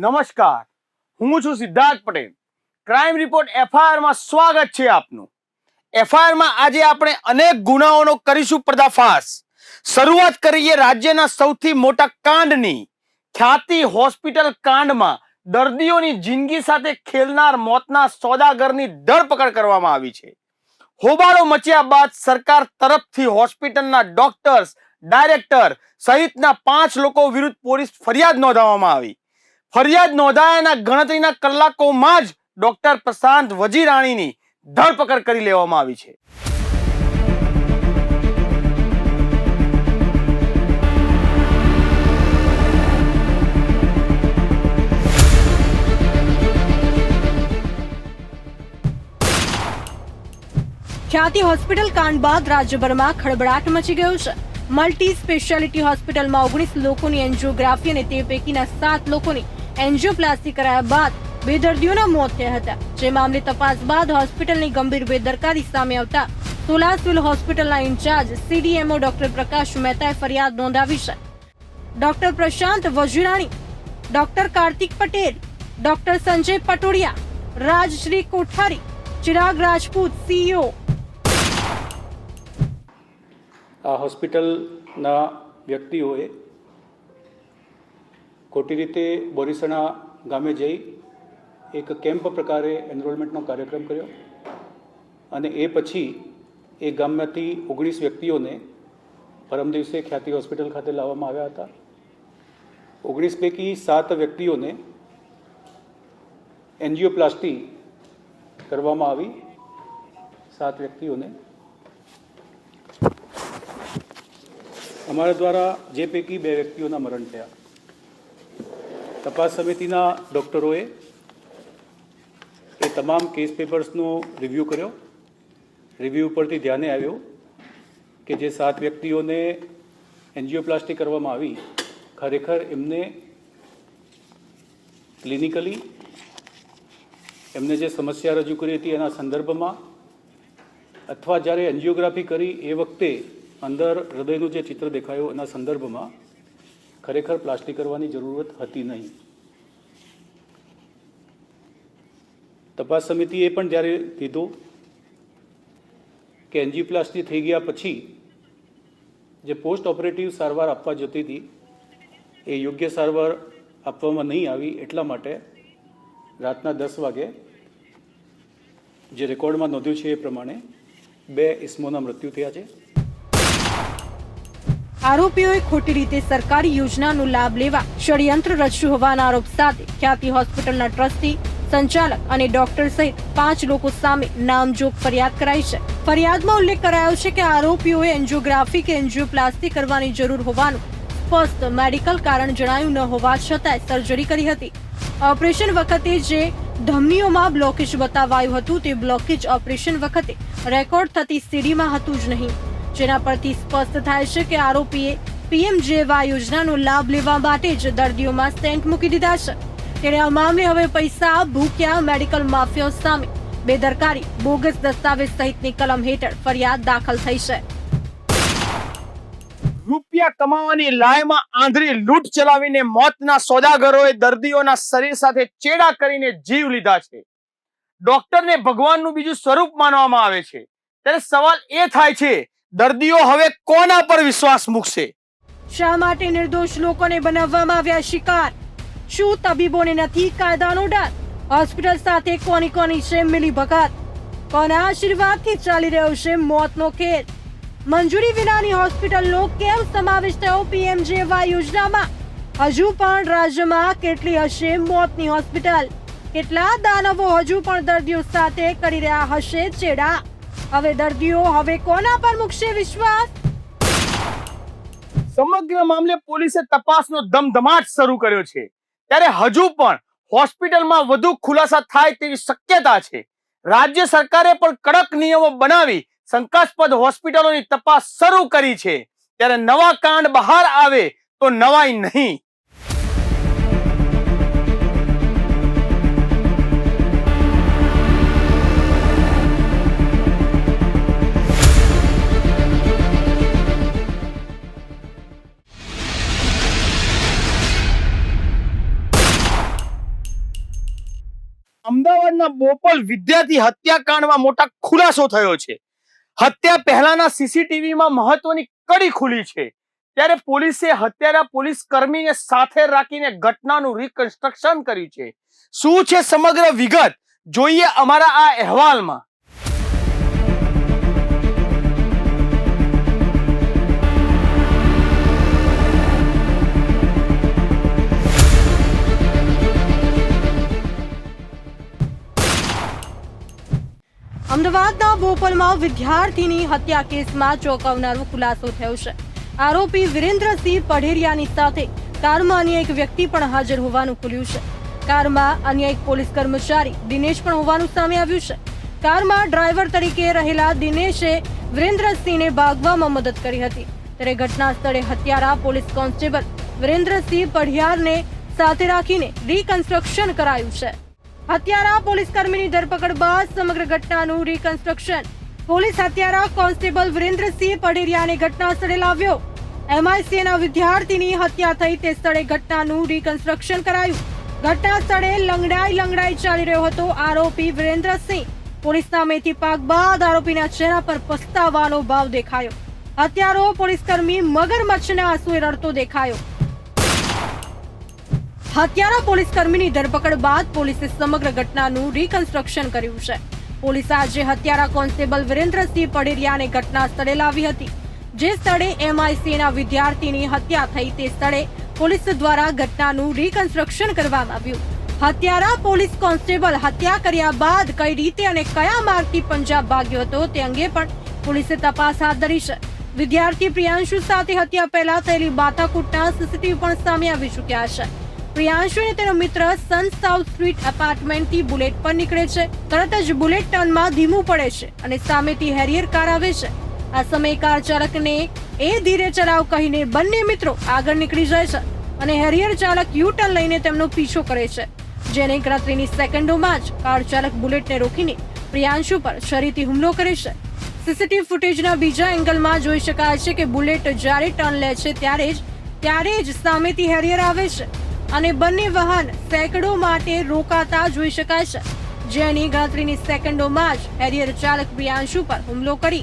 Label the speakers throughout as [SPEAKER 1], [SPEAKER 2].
[SPEAKER 1] નમસ્કાર. હું છું સિદ્ધાર્થ પટેલ. ક્રાઇમ રિપોર્ટ એફઆઈઆરમાં સ્વાગત છે આપનું. એફઆઈઆરમાં આજે આપણે અનેક ગુનાઓનો કરીશું પર્દાફાશ. શરૂઆત કરીએ રાજ્યના સૌથી મોટા કાંડની. ખ્યાતિ હોસ્પિટલ કાંડમાં દર્દીઓની જિંદગી સાથે ખેલનાર મોતના સોદાગરની ધરપકડ કરવામાં આવી છે. હોબાળો મચ્યા બાદ સરકાર તરફથી હોસ્પિટલના ડોક્ટર્સ, ડાયરેક્ટર સહિતના પાંચ લોકો વિરુદ્ધ પોલીસ ફરિયાદ નોંધાવવામાં આવી. ફરિયાદ નોંધાયાના ગણતરીના કલાકોમાં જ ડોક્ટર પ્રશાંત વજીરાણીની ધરપકડ કરી લેવામાં આવી છે.
[SPEAKER 2] ખ્યાતિ હોસ્પિટલ કાંડ બાદ રાજ્યભરમાં ખળબળાટ મચી ગયો છે. મલ્ટી સ્પેશિયાલિટી હોસ્પિટલમાં ઓગણીસ લોકોની એન્જિયોગ્રાફી અને તે પૈકીના સાત લોકોની એન્જિયોપ્લાસ્ટી કરાયા બાદ બે દર્દીઓના મોત થયા હતા. જે મામલે તપાસ બાદ હોસ્પિટલની ગંભીર બેદરકારી સામે આવતા સોલા સિવિલ હોસ્પિટલના ઇન્ચાર્જ સીડીએમઓ ડોક્ટર પ્રકાશ મહેતાએ ફરિયાદ નોંધાવી છે. Doctor Prashant Vajirani, doctor Kartik Patel, doctor Sanjay Patodiya Rajshree Kothari, Chirag Rajput, CEO.
[SPEAKER 3] હોસ્પિટલના વ્યક્તિઓએ ખોટી રીતે બોરીસણા ગામે જઈ એક કેમ્પ પ્રકારે એનરોલમેન્ટનો કાર્યક્રમ કર્યો અને એ પછી એ ગામમાંથી ઓગણીસ વ્યક્તિઓને પરમ દિવસે ખ્યાતિ હોસ્પિટલ ખાતે લાવવામાં આવ્યા હતા. ઓગણીસ પૈકી સાત વ્યક્તિઓને એન્જિયોપ્લાસ્ટી કરવામાં આવી. સાત વ્યક્તિઓને અમારા દ્વારા જે પૈકી બે વ્યક્તિઓના મરણ થયા. તપાસ સમિતિના ડૉક્ટરોએ એ તમામ કેસ પેપર્સનો રિવ્યૂ કર્યો. રિવ્યૂ ઉપરથી ધ્યાને આવ્યું કે જે સાત વ્યક્તિઓને એન્જિયોપ્લાસ્ટી કરવામાં આવી, ખરેખર એમને ક્લિનિકલી એમને જે સમસ્યા રજૂ કરી હતી એના સંદર્ભમાં અથવા જ્યારે એન્જિયોગ્રાફી કરી એ વખતે અંદર હૃદયનું જે ચિત્ર દેખાયું એના સંદર્ભમાં ખરેખર પ્લાસ્ટિક કરવાની જરૂરત હતી નહીં. તપાસ સમિતિએ પણ જ્યારે કીધું કે એન્જીપ્લાસ્ટી થઈ ગયા પછી જે પોસ્ટ ઓપરેટિવ સારવાર આપવા જતી હતી, એ યોગ્ય સારવાર આપવામાં નહીં આવી એટલા માટે રાતના દસ વાગે જે રેકોર્ડમાં નોંધ્યું છે એ પ્રમાણે બે ઇસમોના મૃત્યુ થયા છે.
[SPEAKER 2] આરોપીઓએ ખોટી રીતે સરકારી યોજનાનો લાભ લેવા ષડયંત્ર રચ્યું હોવાના આરોપ સાથે ખ્યાતિ હોસ્પિટલના ટ્રસ્ટી, સંચાલક અને ડોક્ટર સહિત પાંચ લોકો સામે નામજોગ ફરિયાદ કરાઈ છે. ફરિયાદમાં ઉલ્લેખ કરાયો છે કે આરોપીઓએ એન્જિયોગ્રાફી કે એન્જિયોપ્લાસ્ટી કરવાની જરૂર હોવાનું સ્પષ્ટ મેડિકલ કારણ જણાયું ન હોવા છતાંય સર્જરી કરી હતી. ઓપરેશન વખતે જે ધમનીઓમાં બ્લોકેજ બતાવાયું હતું તે બ્લોકેજ ઓપરેશન વખતે રેકોર્ડ થતી સીડીમાં હતું જ નહીં. જેના પરથી સ્પષ્ટ થાય છે કે આરોપીએ પીએમજેવાય યોજનાનો લાભ લેવા માટે જ દર્દીઓમાં સ્ટેન્ટ મૂકી દીધા છે. તેણે આ મામલે હવે પૈસા, ભૂખ્યા, મેડિકલ માફિયાઓ સામે બેદરકારી, બોગસ દસ્તાવેજ સહિતની કલમ હેઠળ ફરિયાદ દાખલ થઈ છે.
[SPEAKER 1] રૂપિયા કમાવાની લાયમાં આંધળી લૂંટ ચલાવીને મોતના સોદાગરોએ દર્દીઓના શરીર સાથે ચેડા કરીને જીવ લીધા છે. ડોક્ટરને ભગવાનનું બીજું સ્વરૂપ માનવામાં આવે છે. ત્યારે સવાલ એ થાય છે દર્દીઓ હવે કોના પર વિશ્વાસ મૂકશે?
[SPEAKER 2] શા માટે નિર્દોષ લોકોને બનાવવામાં આવ્યા શિકાર? શું તબીબોને નથી કાયદાનો ડર? હોસ્પિટલ સાથે કોની કોની છે મિલી ભગત? કોના આશીર્વાદથી ચાલી રહ્યો છે મોતનો ખેલ મંજૂરી વિનાની હોસ્પિટલનો કેમ સમાવેશ થયો પીએમજેવાય યોજનામાં? હજુ પણ રાજ્યમાં કેટલી હશે મોતની હોસ્પિટલ? કેટલા દાનવો હજુ પણ દર્દીઓ સાથે કરી રહ્યા હશે ચેડા? હવે દર્દીઓ હવે કોના પર મૂકશે વિશ્વાસ?
[SPEAKER 1] સમગ્ર મામલે પોલીસે તપાસનો ધમધમાટ શરૂ કર્યો છે. ત્યારે હજુ પણ હોસ્પિટલમાં વધુ ખુલાસા થાય તેવી શક્યતા છે. રાજ્ય સરકારે પણ કડક નિયમો બનાવી શંકાસ્પદ હોસ્પિટલોની તપાસ શરૂ કરી છે. ત્યારે નવા કાંડ બહાર આવે તો નવાઈ નહીં. અમદાવાદના બોપલ વિદ્યાર્થી હત્યાકાંડમાં મોટા ખુલાસો થયો છે. હત્યા પહેલાના સીસીટીવીમાં મહત્વની કડી ખુલી છે. ત્યારે પોલીસે હત્યારા પોલીસ કર્મીને સાથે રાખીને ઘટનાનું રિકન્સ્ટ્રક્શન કર્યું છે. શું છે સમગ્ર વિગત? જોઈએ અમારા આ અહેવાલમાં.
[SPEAKER 2] અમદાવાદના બોપલમાં વિદ્યાર્થીની હત્યા કેસમાં ચોંકાવનારો ખુલાસો થયો છે. આરોપી વિરેન્દ્રસિંહ પઢેરિયાની સાથે કારમાં અન્ય એક વ્યક્તિ પણ હાજર હોવાનું ખુલ્યું છે. કારમાં અન્ય એક પોલીસ કર્મચારી દિનેશ પણ હોવાનું સામે આવ્યું છે. કારમાં ડ્રાઈવર તરીકે રહેલા દિનેશે વિરેન્દ્રસિંહને ભાગવામાં મદદ કરી હતી. ત્યારે ઘટના સ્થળે હત્યારા પોલીસ કોન્સ્ટેબલ વિરેન્દ્રસિંહ પઢિયારને સાથે રાખીને રિકન્સ્ટ્રક્શન કરાયું છે. હત્યારા પોલીસ કર્મીની ધરપકડ બાદ સમગ્ર ઘટનાનું રિકન્સ્ટ્રક્શન પોલીસ હત્યારા કોન્સ્ટેબલ વિરેન્દ્રસિંહ પડેરિયાને ઘટના સ્થળે લાવ્યો. એમઆઈસીએના વિદ્યાર્થીની હત્યા થઈ તે સ્થળે ઘટનાનું રિકન્સ્ટ્રક્શન કરાયું. ઘટના સ્થળે લંગડાઈ લંગડાઈ ચાલી રહ્યો હતો આરોપી વિરેન્દ્રસિંહ. પોલીસ સામેથી પાક બાદ આરોપીના ચહેરા પર પસ્તાવાનો ભાવ દેખાયો. હત્યારો પોલીસ કર્મી મગરમચ્છના આંસુએ રડતો દેખાયો. હત્યારા પોલીસ કર્મીની ધરપકડ બાદ પોલીસે સમગ્ર ઘટનાનું રિકન્સ્ટ્રક્શન કર્યું છે. પોલીસે આજે હત્યારા કોન્સ્ટેબલ વિરેન્દ્રસિંહ પડેરિયાને ઘટના સ્થળે લાવી હતી. જે સ્થળે એમઆઈસીના વિદ્યાર્થીની હત્યા થઈ તે સ્થળે પોલીસ દ્વારા ઘટનાનું રિકન્સ્ટ્રક્શન કરવામાં આવ્યું. હત્યારા પોલીસ કોન્સ્ટેબલ હત્યા કર્યા બાદ કઈ રીતે અને કયા માર્ગથી પંજાબ ભાગ્યો હતો તે અંગે પણ પોલીસે તપાસ હાથ ધરી છે. વિદ્યાર્થી પ્રિયાંશુ સાથે હત્યા પહેલા થયેલી બાતાકૂટના સીસીટીવી પણ સામે આવી ચૂક્યા છે. પ્રિયાંશુ અને તેનો મિત્ર સન સાઉથ સ્ટ્રીટ એપાર્ટમેન્ટથી બુલેટ પર નીકળે છે. તરત જ બુલેટ ટર્નમાં ધીમું પડે છે અને સામેથી હેરિયર કાર આવે છે. આ સમયે કાર ચાલકને એ ધીરે ચલાવ કહીને બંને મિત્રો આગળ નીકળી જાય છે અને હેરિયર ચાલક યુ ટર્ન લઈને તેમનો પીછો કરે છે. જેને ગણતરીની સેકન્ડોમાં જ કાર ચાલક બુલેટને રોકીને પ્રિયાંશુ પર શરીરથી હુમલો કરે છે. સીસીટીવી ફૂટેજના બીજા એંગલમાં જોઈ શકાય છે કે બુલેટ જ્યારે ટર્ન લે છે ત્યારે જ ત્યારે જ સામેથી હેરિયર આવે છે. અને બંને વાહન સેકડો માટે રોકાતા જોઈ શકાય છે. જેની ગણતરીની સેકન્ડોમાં જ હેરિયર ચાલક પ્રિયાંશુ પર હુમલો કરી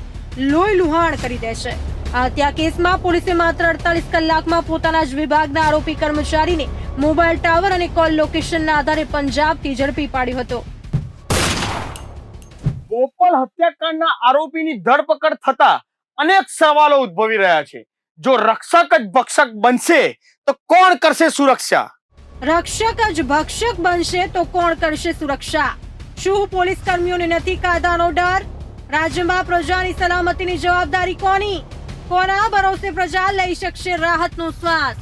[SPEAKER 2] લોહી લુહાણ કરી દે છે. હત્યા કેસમાં પોલીસે માત્ર અડતાલીસ કલાકમાં પોતાના જ વિભાગના આરોપી કર્મચારીને મોબાઈલ ટાવર અને કોલ લોકેશનના આધારે પંજાબથી ઝડપી પાડ્યો હતો.
[SPEAKER 1] બોપલ હત્યાકાંડના આરોપીની ધરપકડ થતા અનેક સવાલો ઉદ્ભવી રહ્યા છે. જો રક્ષક જ ભક્ષક બનશે તો કોણ કરશે સુરક્ષા?
[SPEAKER 2] રક્ષક જ ભક્ષક બનશે તો કોણ કરશે સુરક્ષા? શું પોલીસ કર્મીઓને નથી કાયદાનો ડર? રાજ્યમાં પ્રજાની સલામતીની જવાબદારી કોની? કોના ભરોસે પ્રજા લઈ શકશે રાહતનો શ્વાસ?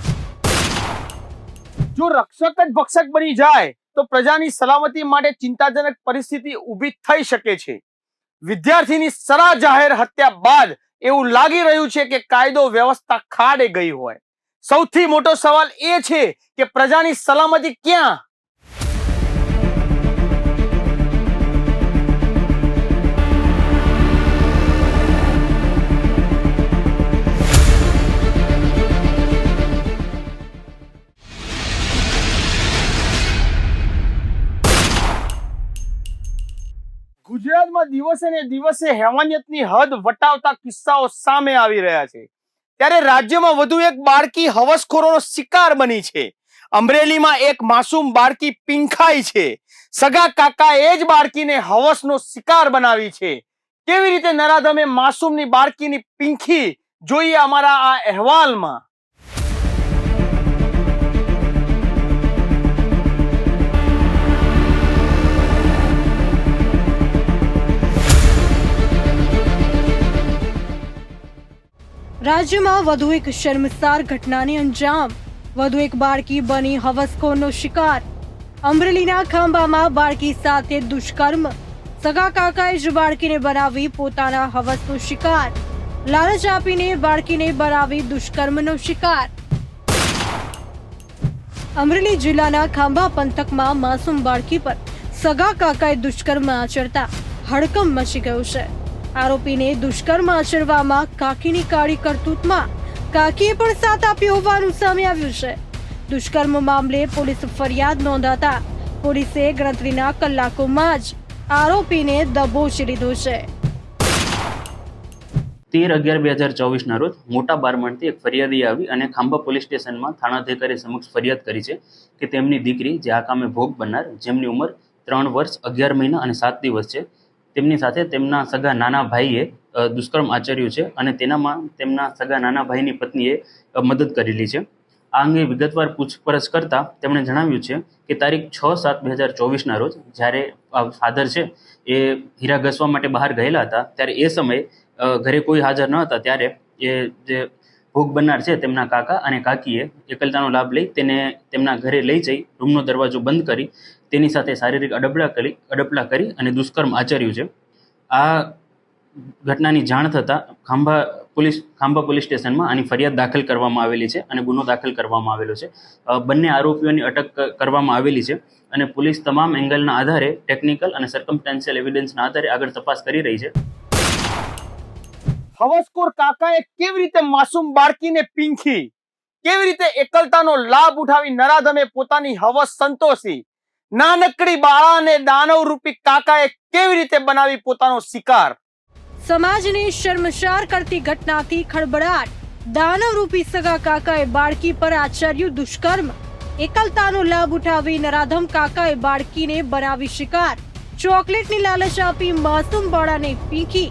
[SPEAKER 1] જો રક્ષક જ ભક્ષક બની જાય, તો પ્રજાની સલામતી માટે ચિંતાજનક પરિસ્થિતિ ઊભી થઈ શકે છે. વિદ્યાર્થીની સરા જાહેર હત્યા બાદ એવું લાગી રહ્યું છે કે કાયદો વ્યવસ્થા ખાડે ગઈ હોય. સૌથી મોટો સવાલ એ છે કે પ્રજાની સલામતી ક્યાં? ગુજરાતમાં દિવસે ને દિવસે હેવાનિયતની હદ વટાવતા કિસ્સાઓ સામે આવી રહ્યા છે. ત્યારે રાજ્યમાં વધુ એક બાળકી હવસખોરોનો શિકાર બની છે. અમરેલીમાં એક માસૂમ બાળકી પિંખાઈ છે. સગા કાકા એ જ બાળકીને હવસનો શિકાર બનાવી છે. કેવી રીતે નરાધમે માસૂમની બાળકીની પિંખી જોઈએ અમારા આ અહેવાલમાં?
[SPEAKER 2] રાજ્યમાં વધુ એક શર્મસાર ઘટનાને અંજામ. વધુ એક બાળકી બની હવસખોરનો શિકાર. અમરેલીના ખાંભામાં બાળકી સાથે દુષ્કર્મ. સગા કાકાએ જ બાળકીને બનાવી પોતાના હવસનો શિકાર. લાલચ આપીને બાળકીને બનાવી દુષ્કર્મનો શિકાર. અમરેલી જિલ્લાના ખાંભા પંથકમાં માસૂમ બાળકી પર સગા કાકાએ દુષ્કર્મ આચરતા હડકંપ મચી ગયો છે. આરોપીને દુષ્કર્મ આચરવામાં કાકીની કાળી કરતૂતમાં કાકીએ પણ સાથ આપ્યો હોવાનું સામે આવ્યું છે. દુષ્કર્મ મામલે પોલીસ ફરિયાદ નોંધાતા પોલીસે ગણતરીના કલાકોમાં જ આરોપીને દબોચી લીધો છે.
[SPEAKER 4] તેર અગિયાર બે હજાર ચોવીસના રોજ મોટા બારમણથી એક ફરિયાદી આવી અને ખાંભા પોલીસ સ્ટેશનમાં થાણાધિકારી સમક્ષ ફરિયાદ કરી છે કે તેમની દીકરી જે આ કામે ભોગ બનનાર, જેમની ઉંમર ત્રણ વર્ષ, અગિયાર મહિના અને સાત દિવસ છે તેમની સાથે તેમના સગા નાના ભાઈએ દુષ્કર્મ આચર્યું છે અને તેનામાં તેમના સગા નાના ભાઈની પત્નીએ મદદ કરેલી છે. આ અંગે વિગતવાર પૂછપરછ કરતા તેમણે જણાવ્યું છે કે તારીખ છ સાત બે હજાર ચોવીસના રોજ જ્યારે ફાધર છે, એ હીરા ઘસવા માટે બહાર ગયેલા હતા, ત્યારે એ સમયે ઘરે કોઈ હાજર ન હતા, ત્યારે એ જે ભોગ બનનાર છે તેમના કાકા અને કાકીએ એકલતાનો લાભ લઈ તેને તેમના ઘરે લઈ જઈ, રૂમનો દરવાજો બંધ કરી તેની સાથે શારીરિક અડબડા કરી અડપલા કરી અને દુષ્કર્મ આચર્યું છે. આ ઘટનાની જાણ થતાં ખાંભા પોલીસ ખાંભા પોલીસ સ્ટેશનમાં આની ફરિયાદ દાખલ કરવામાં આવેલી છે અને ગુનો દાખલ કરવામાં આવેલો છે. બંને આરોપીઓની અટક કરવામાં આવેલી છે અને પોલીસ તમામ એંગલના આધારે ટેકનિકલ અને સર્કમસ્ટાન્શિયલ એવિડન્સના આધારે આગળ તપાસ કરી રહી છે.
[SPEAKER 1] હવસખોર કાકાએ કેવી રીતે માસૂમ બાળકીને પીંખી? કેવી રીતે એકલતાનો લાભ ઉઠાવી નરાધમે પોતાની હવસ સંતોષી? નાનકડી બાળાને દાનવ રૂપી કાકાએ કેવી રીતે બનાવી પોતાનો શિકાર?
[SPEAKER 2] સમાજને શર્મશાર કરતી ઘટનાથી ખળબળાટ દાનવરૂપી સગા કાકાએ બાળકી પર આચર્યું દુષ્કર્મ. એકલતાનો લાભ ઉઠાવી નરાધમ કાકાએ બાળકીને બનાવી શિકાર. ચોકલેટની લાલચ આપી માસૂમ બાળાને પીખી.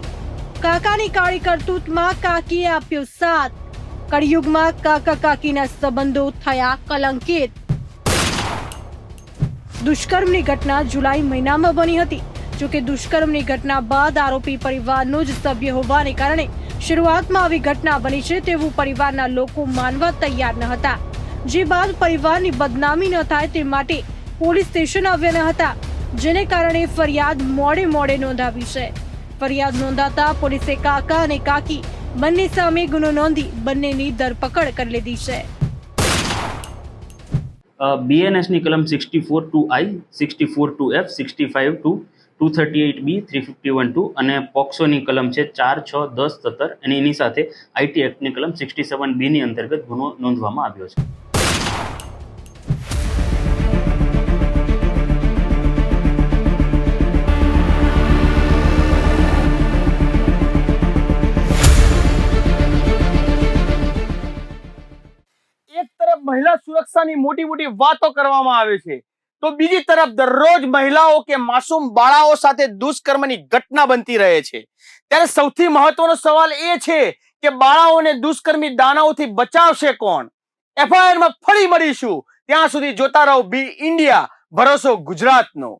[SPEAKER 2] કાકાની કાળી કરતૂતમાં કાકીએ આપ્યો સાથ. કળિયુગમાં કાકા કાકીના સંબંધો થયા કલંકિત. દુષ્કર્મની ઘટના જુલાઈ મહિનામાં બની હતી. જોકે દુષ્કર્મની ઘટના બાદ આરોપી પરિવારનો જ સભ્ય હોવાને કારણે શરૂઆતમાં આવી ઘટના બની છે તેવું પરિવારના લોકો માનવા તૈયાર ન હતા. જે બાદ પરિવારની બદનામી ન થાય તે માટે પોલીસ સ્ટેશન આવ્યા ન હતા, જેને કારણે ફરિયાદ મોડે મોડે નોંધાવી છે. ફરિયાદ નોંધાતા પોલીસે કાકા અને કાકી બંને સામે ગુનો નોંધી બંનેની ધરપકડ કરી લીધી છે.
[SPEAKER 4] બીએનએસની કલમ sixty four two I sixty four two F sixty five two two thirty eight B three fifty one two અને પોક્સોની કલમ છે ચાર છ દસ સત્તર અને એની સાથે આઈટી એક્ટની કલમ સિક્સટી સેવન બીની અંતર્ગત ગુનો નોંધવામાં આવ્યો છે.
[SPEAKER 1] સુરક્ષાની મોટી મોટી વાતો કરવામાં આવે છે. તો બીજી તરફ દરરોજ મહિલાઓ કે માસૂમ બાળાઓ સાથે દુષ્કર્મની ઘટના બનતી રહે છે. ત્યારે સૌથી મહત્વનો સવાલ એ છે કે બાળાઓને દુષ્કર્મી દાનાઓથી બચાવશે કોણ? એફઆઈઆરમાં ફરી મળીશું. ત્યાં સુધી જોતા રહો બી ઇન્ડિયા. ભરોસો ગુજરાતનો.